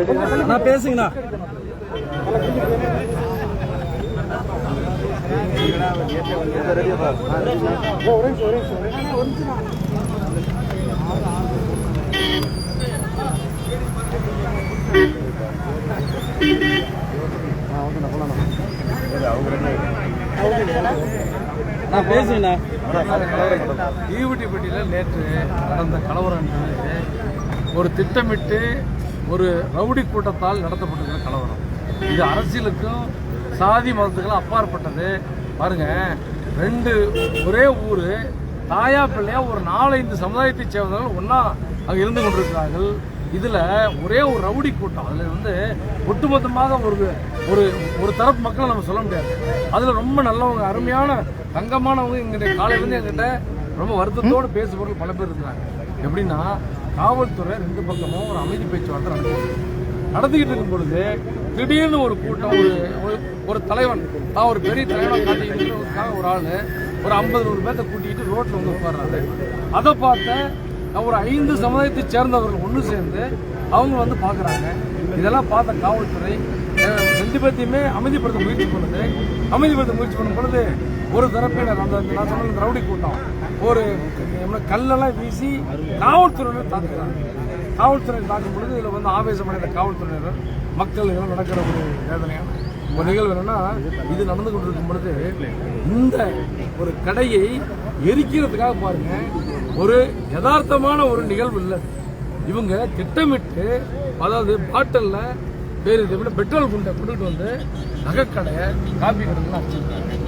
நான் பேசுங்கண்ணா. நான் பேசுங்கண்ணா. ஈவுட்டிப்பட்டியில் நேற்று நடந்த கலவரம் ஒரு திட்டமிட்டு ஒரு ரவுடி கூட்டத்தால் நடத்தப்பட்டிருக்கிற கலவரம். இது அரசியலுக்கும் சாதி மதத்துக்கும் அப்பாற்பட்டது. பாருங்க ரெண்டு ஒரே ஊர் தாயா பிள்ளையா ஒரு நாலஞ்சு சமுதாயத்தை சேர்ந்தவர்கள் ஒன்றா அங்கே இருந்து கொண்டிருக்கிறார்கள். இதில் ஒரே ஒரு ரவுடி கூட்டம். அதில் வந்து ஒட்டுமொத்தமாக ஒரு ஒரு ஒரு தரப்பு மக்களை நம்ம சொல்ல முடியாது. அதில் ரொம்ப நல்லவங்க அருமையான தங்கமானவங்க எங்கிட்ட காலையிலேருந்து எங்கிட்ட ரொம்ப வருத்தத்தோடு பேசுபவர்கள் பல பேர் இருக்கிறாங்க. எப்படின்னா காவல்துறை ரெண்டு பக்கமும் ஒரு அமைதி பேச்சுவார்த்தை நடத்தி நடந்துக்கிட்டு இருக்கும் பொழுது திடீர்னு ஒரு கூட்டம் ஒரு ஒரு- ஒரு தலைவன் நான் ஒரு பெரிய தலைவனாக காட்டிக்கிட்டு ஒரு ஆள் ஒரு ஐம்பது நூறு பேர்த்த கூட்டிகிட்டு ரோட்டில் வந்து உட்கார்றாரு. அதை பார்த்த ஒரு ஐந்து சமுதாயத்தை சேர்ந்தவர்கள் ஒன்று சேர்ந்து அவங்க வந்து பார்க்குறாங்க இதெல்லாம் பார்த்த காவல்துறை ரெண்டு பேர்த்தையுமே அமைதிப்படுத்த முயற்சி பண்ணுது. அமைதிப்படுத்த முயற்சி பண்ணும் பொழுது ஒரு தரப்பினர் அந்த நான் சொன்ன இந்த ரவுடி கூட்டம். ஒரு கல்லெல்லாம் வீசி காவல்துறையினர் தாக்குறாங்க. காவல்துறையை தாக்கும் பொழுது இதில் வந்து ஆவேசமடைந்த காவல்துறையினர் மக்கள் இதெல்லாம் நடக்கிற ஒரு வேதனையான ஒரு நிகழ்வு என்னன்னா இது நடந்து கொண்டிருக்கும் பொழுது இந்த ஒரு கடையை எரிக்கிறதுக்காக பாருங்க. ஒரு யதார்த்தமான ஒரு நிகழ்வு இல்லை இவங்க திட்டமிட்டு அதாவது பாட்டிலில் வேறு இதை விட பெட்ரோல் குண்டை கொண்டுட்டு வந்து நகைக்கடை காப்பி கடைலாம் அடிச்சிருக்காங்க.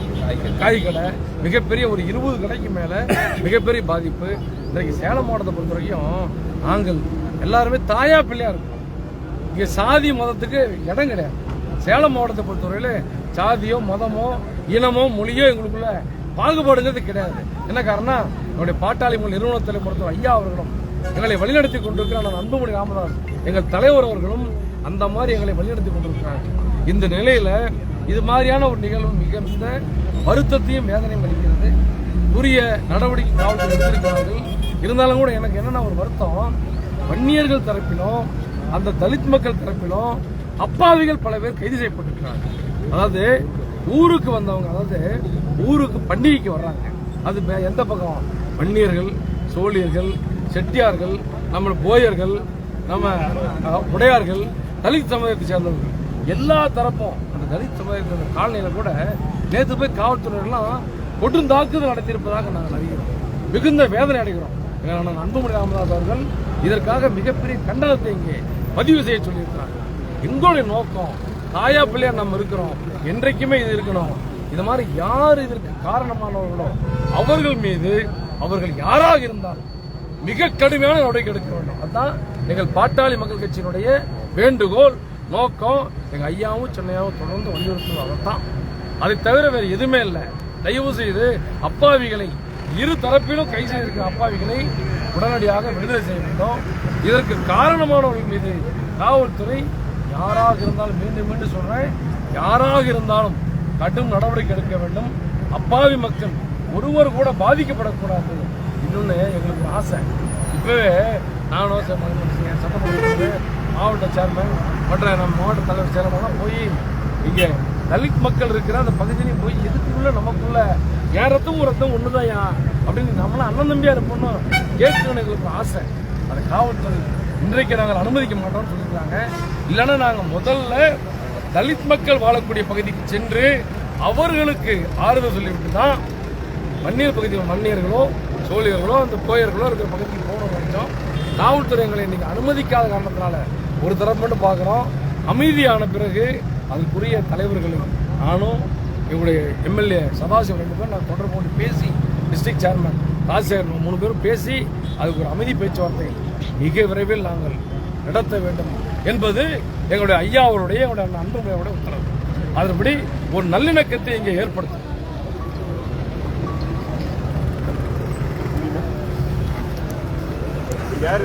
காய் கடை மிகப்பெரிய ஒரு இருபது கடைக்கு மேலே மிகப்பெரிய பாதிப்பு. இன்றைக்கு சேலம் மாவட்டத்தை பொறுத்த வரைக்கும் நாங்கள் எல்லாருமே தாயா பிள்ளையாக இருக்கோம். இங்கே சாதி மதத்துக்கு இடம் கிடையாது. சேலம் மாவட்டத்தை பொறுத்தவரையில் சாதியோ மதமோ இனமோ மொழியோ எங்களுக்குள்ள பாகுபாடுங்கிறது கிடையாது. என்ன காரணம் என்னுடைய பாட்டாளி மொழி நிறுவனத்தில் பொறுத்தவரை ஐயா அவர்களும் எங்களை வழிநடத்தி கொண்டிருக்கிற அண்ணன் அன்புமணி ராமதாஸ் எங்கள் தலைவர் அவர்களும் அந்த மாதிரி எங்களை வழிநடத்தி கொண்டிருக்கிறாங்க இந்த நிலையில இது மாதிரியான ஒரு நிகழ்வு மிகுந்த வருத்தத்தையும் வேதனையும் அளிக்கிறது. உரிய நடவடிக்கை காவல்துறை எடுத்திருக்கிறார்கள். இருந்தாலும் கூட எனக்கு என்னென்ன ஒரு வருத்தம். வன்னியர்கள் தரப்பிலும் அந்த தலித் மக்கள் தரப்பிலும் அப்பாவிகள் பல பேர் கைது செய்யப்பட்டிருக்கிறாங்க. அதாவது ஊருக்கு வந்தவங்க அதாவது ஊருக்கு பண்டிகைக்கு வர்றாங்க. அது எந்த பக்கம்? வன்னியர்கள் சோழியர்கள் செட்டியார்கள் நம்ம போயர்கள் நம்ம உடையார்கள் தலித் சமுதாயத்தை சேர்ந்தவர்கள். எல்லா தரப்பும் அந்த தலித் சமுதாயத்தின் காலனியில் கூட நேற்று போய் காவல்துறையெல்லாம் கொடுந்தாக்குதல் நடத்தியிருப்பதாக நாங்கள் அறிகிறோம். மிகுந்த வேதனை அடைகிறோம். எங்கள் அன்புமணி ராமதாஸ் அவர்கள் இதற்காக மிகப்பெரிய கண்டனத்தை இங்கே பதிவு செய்ய சொல்லியிருக்கிறாங்க எங்களுடைய நோக்கம் தாயா பிள்ளையா நம்ம இருக்கிறோம். என்றைக்குமே இது இருக்கணும். இது மாதிரி யார் இதற்கு காரணமானவர்களோ அவர்கள் மீது அவர்கள் யாராக இருந்தாலும் மிக கடுமையான நடவடிக்கை எடுக்க வேண்டும். அதுதான் எங்கள் பாட்டாளி மக்கள் கட்சியினுடைய வேண்டுகோள். நோக்கம் எங்கள் ஐயாவும் சென்னையாவும் தொடர்ந்து வலியுறுத்துவது அதைத்தான். அதை தவிர வேறு எதுவுமே இல்லை. தயவு செய்து அப்பாவிகளை இரு தரப்பிலும் கை செய்திருக்கிற அப்பாவிகளை உடனடியாக விடுதலை செய்ய வேண்டும். இதற்கு காரணமானவர்கள் மீது காவல்துறை யாராக இருந்தாலும் மீண்டும் மீண்டும் சொல்றேன் யாராக இருந்தாலும் கடும் நடவடிக்கை எடுக்க வேண்டும். அப்பாவி மக்கள் ஒருவர் கூட பாதிக்கப்படக்கூடாது. இன்னொன்று எங்களுக்கு ஒரு ஆசை. இப்பவே நானும் ச- சட்டமன்ற மாவட்ட சேர்மன் மற்ற நம்ம மாவட்ட தலைவர் சேர்மன்லாம் போய் இங்கே தலித் மக்கள் இருக்கிற அந்த பகுதியிலையும் போய் எதுக்குள்ள நமக்குள்ள ஏறத்தும் உரத்தும் ஒரு ரத்தம் ஏன் அப்படின்னு நம்மளாம் அண்ணன் தம்பியாக இருப்போம்னு கேட்கணும் எங்களுக்கு ஒரு ஆசை. அந்த காவல்துறை இன்றைக்கு நாங்கள் அனுமதிக்க மாட்டோம்னு சொல்லியிருக்காங்க. இல்லைன்னா நாங்கள் முதல்ல தலித் மக்கள் வாழக்கூடிய பகுதிக்கு சென்று அவர்களுக்கு ஆறுதல் சொல்லிவிட்டு தான் மன்னியர் பகுதியில் மன்னியர்களோ சோழியர்களோ அந்த கோயர்களோ இருக்கிற பகுதிக்கு போகணும். வரைக்கும் காவல்துறை எங்களை இன்னைக்கு அனுமதிக்காத காரணத்தினால ஒரு தரப்பு மட்டும் பார்க்குறோம். அமைதியான பிறகு அதுக்குரிய தலைவர்களும் நானும் எங்களுடைய எம்எல்ஏ சதாசிவம் ரெண்டு பேரும் நான் தொடர்பு கொண்டு பேசி டிஸ்ட்ரிக்ட் சேர்மன் ராஜசேகர் மூணு பேரும் பேசி அதுக்கு ஒரு அமைதி பேச்சுவார்த்தை மிக விரைவில் நாங்கள் நடத்த வேண்டும் என்பது எங்களுடைய ஐயா அவருடைய எங்களுடைய அன்புமுறையோட உத்தரவு. அதன்படி ஒரு நல்லிணக்கத்தை இங்கே ஏற்படுத்தும் யார்?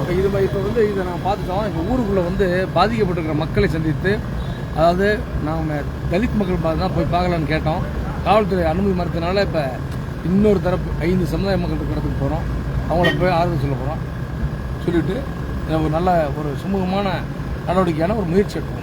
இப்போ இது மாதிரி இப்போ வந்து இதை நான் பார்த்துட்டோம். இப்போ ஊருக்குள்ளே வந்து பாதிக்கப்பட்டிருக்கிற மக்களை சந்தித்து அதாவது நாம் தலித் மக்கள் பார்த்தா போய் பார்க்கலான்னு கேட்டோம். காவல்துறை அனுமதி மறுத்தனால இப்போ இன்னொரு தரப்பு ஐந்து சமுதாய மக்கள் இருக்கிறதுக்கு போகிறோம் அவங்கள போய் ஆறுதல் சொல்ல போகிறோம் சொல்லிவிட்டு ஒரு நல்ல ஒரு சுமூகமான நடவடிக்கையான ஒரு முயற்சி எடுப்போம்.